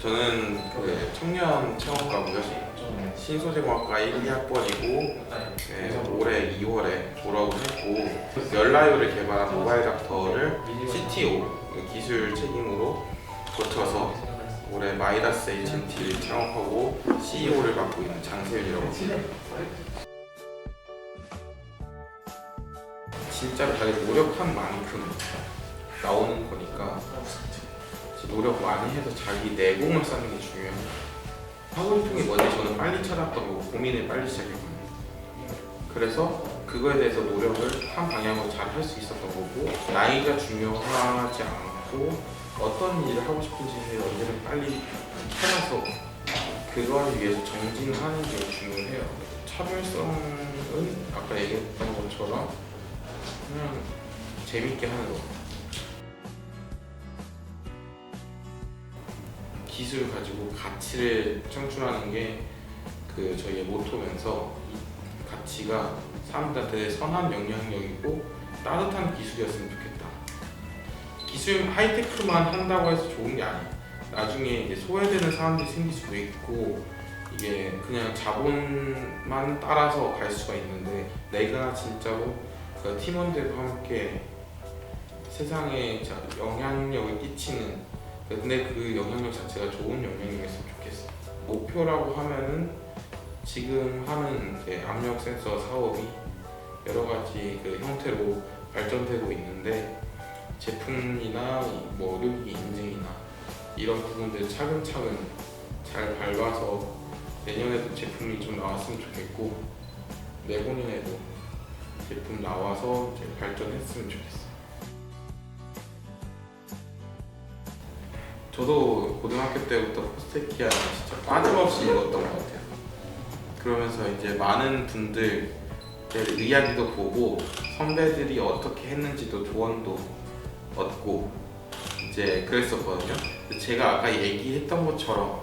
저는 그 청년 체험과고요. 신소재공학과 1, 2학번이고 네, 올해 2월에 졸업을 했고 열라요를 개발한 모바일 닥터를 CTO 기술 책임으로 거쳐서 올해 마이다스 HMT를 창업하고 CEO를 맡고 있는 장세윤이라고 합니다. 진짜 다들 노력한 만큼 나오는 거니까 노력 많이 해서 자기 내공을 쌓는 게 중요해요. 학원통이 뭔지 저는 빨리 찾았던 거고 고민을 빨리 시작했거든요. 그래서 그거에 대해서 노력을 한 방향으로 잘 할 수 있었던 거고 나이가 중요하지 않고 어떤 일을 하고 싶은지를 언제든 빨리 찾아서 그걸 위해서 정진하는 게 중요해요. 차별성은 아까 얘기했던 것처럼 그냥 재밌게 하는 거. 기술 가지고 가치를 창출하는 게 그 저희의 모토면서 이 가치가 사람들한테 선한 영향력이고 따뜻한 기술이었으면 좋겠다. 기술 하이테크만 한다고 해서 좋은 게 아니야. 나중에 이제 소외되는 사람들이 생길 수도 있고 이게 그냥 자본만 따라서 갈 수가 있는데 내가 진짜로 그 팀원들과 함께 세상에 자- 영향력을 끼치는 근데 그 영향력 자체가 좋은 영향력이었으면 좋겠어. 목표라고 하면은 지금 하는 이제 압력 센서 사업이 여러 가지 그 형태로 발전되고 있는데 제품이나 뭐 의료기 인증이나 이런 부분들 차근차근 잘 밟아서 내년에도 제품이 좀 나왔으면 좋겠고 내후년에도 제품 나와서 이제 발전했으면 좋겠어요. 저도 고등학교 때부터 포스테키아를 진짜 빠짐없이 읽었던 것 같아요. 그러면서 이제 많은 분들 이야기도 보고 선배들이 어떻게 했는지도 조언도 얻고 이제 그랬었거든요. 제가 아까 얘기했던 것처럼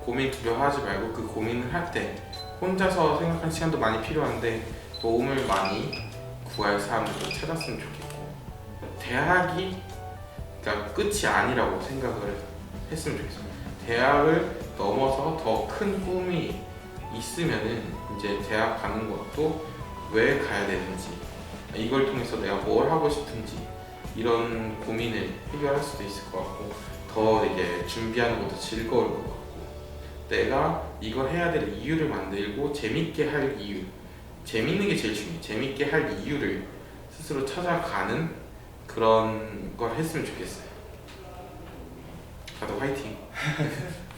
고민 두려워하지 말고 그 고민을 할 때 혼자서 생각하는 시간도 많이 필요한데 도움을 많이 구할 사람들도 찾았으면 좋겠고 대학이 그러니까 끝이 아니라고 생각을 했으면 좋겠어요. 대학을 넘어서 더 큰 꿈이 있으면은 이제 대학 가는 것도 왜 가야 되는지 이걸 통해서 내가 뭘 하고 싶은지 이런 고민을 해결할 수도 있을 것 같고 더 이제 준비하는 것도 즐거울 것 같고 내가 이걸 해야 될 이유를 만들고 재밌게 할 이유 재밌는 게 제일 중요해 재밌게 할 이유를 스스로 찾아가는 그런 걸 했으면 좋겠어요. 다들 화이팅